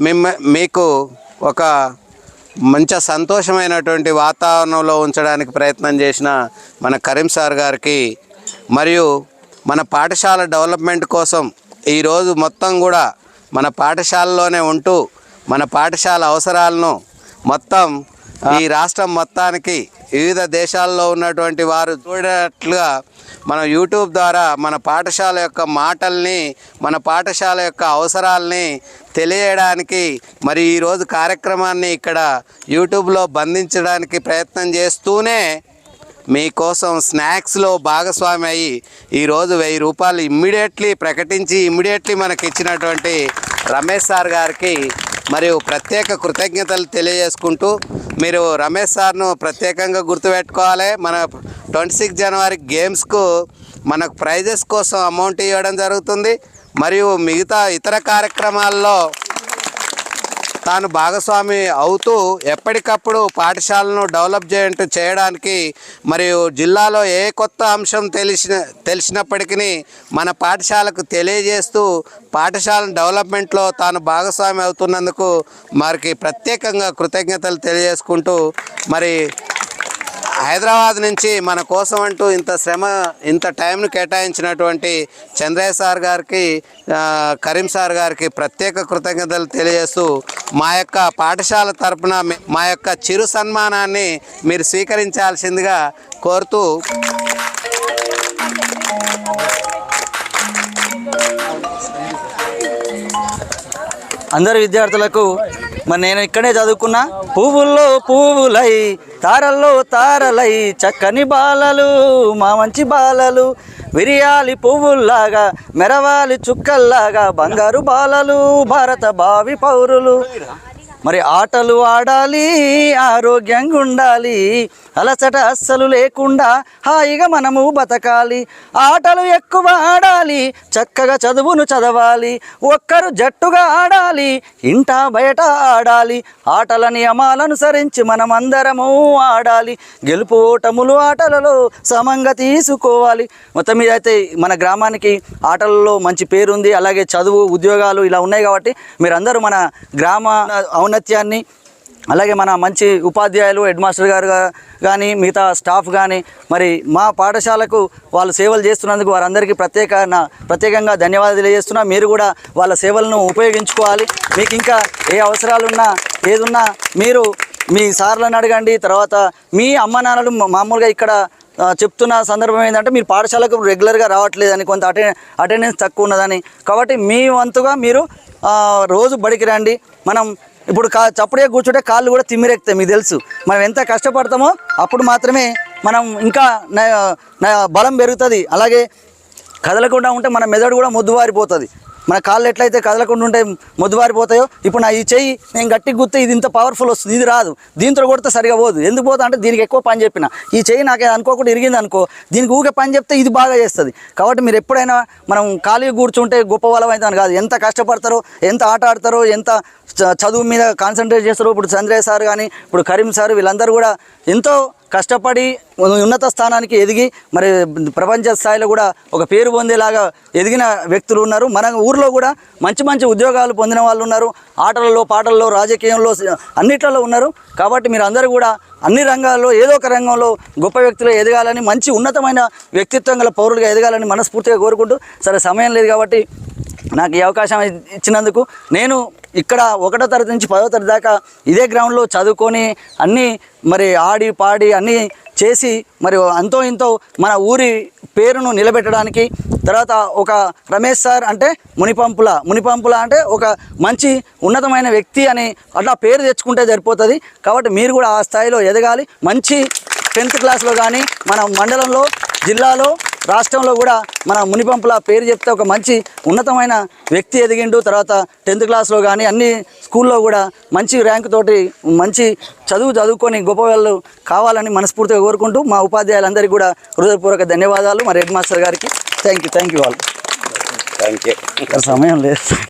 మిమ్మ మీకు ఒక మంచి సంతోషమైనటువంటి వాతావరణంలో ఉంచడానికి ప్రయత్నం చేసిన మన కరీం సార్ గారికి మరియు మన పాఠశాల డెవలప్మెంట్ కోసం ఈరోజు మొత్తం కూడా మన పాఠశాలలోనే ఉంటూ మన పాఠశాల అవసరాలను మొత్తం ఈ రాష్ట్రం మొత్తానికి వివిధ దేశాల్లో ఉన్నటువంటి వారు చూడట్లుగా మన యూట్యూబ్ ద్వారా మన పాఠశాల యొక్క మాటల్ని మన పాఠశాల యొక్క అవసరాల్ని తెలియడానికి మరి ఈరోజు కార్యక్రమాన్ని ఇక్కడ యూట్యూబ్లో బంధించడానికి ప్రయత్నం చేస్తూనే మీకోసం స్నాక్స్లో భాగస్వామి అయ్యి ఈరోజు వెయ్యి రూపాయలు ఇమ్మీడియట్లీ ప్రకటించి ఇమ్మీడియట్లీ మనకి ఇచ్చినటువంటి రమేష్ సార్ గారికి మరియు ప్రత్యేక కృతజ్ఞతలు తెలియజేసుకుంటూ మీరు రమేష్ సార్ను ప్రత్యేకంగా గుర్తుపెట్టుకోవాలి. మన ట్వంటీ సిక్స్ జనవరి గేమ్స్కు మనకు ప్రైజెస్ కోసం అమౌంట్ ఇవ్వడం జరుగుతుంది. మరియు మిగతా ఇతర కార్యక్రమాల్లో తాను భాగస్వామి అవుతూ ఎప్పటికప్పుడు పాఠశాలను డెవలప్ చేయటం చేయడానికి మరియు జిల్లాలో ఏ కొత్త అంశం తెలిసిన తెలిసినప్పటికీ మన పాఠశాలకు తెలియజేస్తూ పాఠశాల డెవలప్మెంట్లో తాను భాగస్వామి అవుతున్నందుకు మరికి ప్రత్యేకంగా కృతజ్ఞతలు తెలియజేసుకుంటూ మరి హైదరాబాద్ నుంచి మన కోసం అంటూ ఇంత శ్రమ ఇంత టైంను కేటాయించినటువంటి చంద్రయ్య సార్ గారికి కరీం సార్ గారికి ప్రత్యేక కృతజ్ఞతలు తెలియజేస్తూ మా యొక్క పాఠశాల తరపున మా యొక్క చిరు సన్మానాన్ని మీరు స్వీకరించాల్సిందిగా కోరుతూ అందరు విద్యార్థులకు మరి నేను ఇక్కడే చదువుకున్నా. పువ్వుల్లో పువ్వులై తారల్లో తారలై చక్కని బాలలు మా మంచి బాలలు. విరియాలి పువ్వుల్లాగా మెరవాలి చుక్కల్లాగా బంగారు బాలలు భారత భావి పౌరులు. మరి ఆటలు ఆడాలి ఆరోగ్యంగా ఉండాలి అలసట అస్సలు లేకుండా హాయిగా మనము బతకాలి. ఆటలు ఎక్కువ ఆడాలి చక్కగా చదువును చదవాలి ఒక్కరు జట్టుగా ఆడాలి ఇంట బయట ఆడాలి. ఆటల నియమాలనుసరించి మనం మనమందరము ఆడాలి. గెలుపు ఓటములు ఆటలలో సమంగా తీసుకోవాలి. మొత్తం మీద అయితే మన గ్రామానికి ఆటలలో మంచి పేరుంది అలాగే చదువు ఉద్యోగాలు ఇలా ఉన్నాయి కాబట్టి మీరందరూ మన గ్రామ ఔన్నత్యాన్ని అలాగే మన మంచి ఉపాధ్యాయులు హెడ్ మాస్టర్ గారు కానీ మిగతా స్టాఫ్ కానీ మరి మా పాఠశాలకు వాళ్ళు సేవలు చేస్తున్నందుకు వారందరికీ ప్రత్యేక నా ప్రత్యేకంగా ధన్యవాదాలు తెలియజేస్తున్నా. మీరు కూడా వాళ్ళ సేవలను ఉపయోగించుకోవాలి. మీకు ఇంకా ఏ అవసరాలున్నా ఏదున్నా మీరు మీ సార్లను అడగండి. తర్వాత మీ అమ్మ నాన్నలు మామూలుగా ఇక్కడ చెప్తున్న సందర్భం ఏంటంటే మీరు పాఠశాలకు రెగ్యులర్గా రావట్లేదని కొంత అటెండ్ అటెండెన్స్ తక్కువ ఉన్నదని. కాబట్టి మీ వంతుగా మీరు రోజు బడికి రండి. మనం ఇప్పుడు కా చప్పుడే కూర్చుంటే కాళ్ళు కూడా తిమ్మిరెక్తాయి మీకు తెలుసు. మనం ఎంత కష్టపడతామో అప్పుడు మాత్రమే మనం ఇంకా న- న- బలం పెరుగుతుంది. అలాగే కదలకుండా ఉంటే మన మెదడు కూడా మొద్దువారిపోతుంది. మన కాళ్ళు ఎట్లయితే కదలకుండా ఉంటే మొద్దుబారిపోతాయో ఇప్పుడు నా ఈ చెయ్యి నేను గట్టి గుర్తే ఇది ఇంత పవర్ఫుల్ వస్తుంది. ఇది రాదు. దీంతో కొడితే సరిగా పోదు. ఎందుకు పోతా అంటే దీనికి ఎక్కువ పని చెప్పిన. ఈ చెయ్యి నాకు అనుకోకుండా ఇరిగింది అనుకో దీనికి ఊకే పని చెప్తే ఇది బాగా చేస్తుంది. కాబట్టి మీరు ఎప్పుడైనా మనం ఖాళీ కూర్చుంటే గొప్ప వాళ్ళం అవుతాను కాదు. ఎంత కష్టపడతారో ఎంత ఆట ఆడతారో ఎంత చ- చదువు మీద కాన్సన్ట్రేట్ చేస్తారో ఇప్పుడు చంద్రయ్య సార్ కానీ ఇప్పుడు కరీం సార్ వీళ్ళందరూ కూడా ఎంతో కష్టపడి ఉన్నత స్థానానికి ఎదిగి మరి ప్రపంచ స్థాయిలో కూడా ఒక పేరు పొందేలాగా ఎదిగిన వ్యక్తులు ఉన్నారు. మన ఊర్లో కూడా మంచి మంచి ఉద్యోగాలు పొందిన వాళ్ళు ఉన్నారు. ఆటలలో పాటల్లో రాజకీయంలో అన్నిట్లలో ఉన్నారు. కాబట్టి మీరు అందరూ కూడా అన్ని రంగాల్లో ఏదో ఒక రంగంలో గొప్ప వ్యక్తులు ఎదగాలని మంచి ఉన్నతమైన వ్యక్తిత్వం గల పౌరులుగా ఎదగాలని మనస్ఫూర్తిగా కోరుకుంటూ సరే సమయం లేదు కాబట్టి నాకు ఈ అవకాశం ఇచ్చినందుకు నేను ఇక్కడ ఒకటో తరగతి నుంచి పదో తరగతి దాకా ఇదే గ్రౌండ్లో చదువుకొని అన్నీ మరి ఆడి పాడి అన్నీ చేసి మరి అంతో ఇంతో మన ఊరి పేరును నిలబెట్టడానికి తర్వాత ఒక రమేష్ సార్ అంటే మునిపంపుల మునిపంపుల అంటే ఒక మంచి ఉన్నతమైన వ్యక్తి అని అట్లా పేరు తెచ్చుకుంటే సరిపోతుంది. కాబట్టి మీరు కూడా ఆ స్థాయిలో ఎదగాలి. మంచి టెన్త్ క్లాస్లో కానీ మన మండలంలో జిల్లాలో రాష్ట్రంలో కూడా మన మునిపంపుల పేరు చెప్తే ఒక మంచి ఉన్నతమైన వ్యక్తి ఎదిగిండు. తర్వాత టెన్త్ క్లాస్లో కానీ అన్ని స్కూల్లో కూడా మంచి ర్యాంక్ తోటి మంచి చదువు చదువుకొని గొప్ప వాళ్ళు కావాలని మనస్ఫూర్తిగా కోరుకుంటూ మా ఉపాధ్యాయులందరికీ కూడా హృదయపూర్వక ధన్యవాదాలు. మరి హెడ్ మాస్టర్ గారికి thank you thank you all. Thank you సమయం లేదు.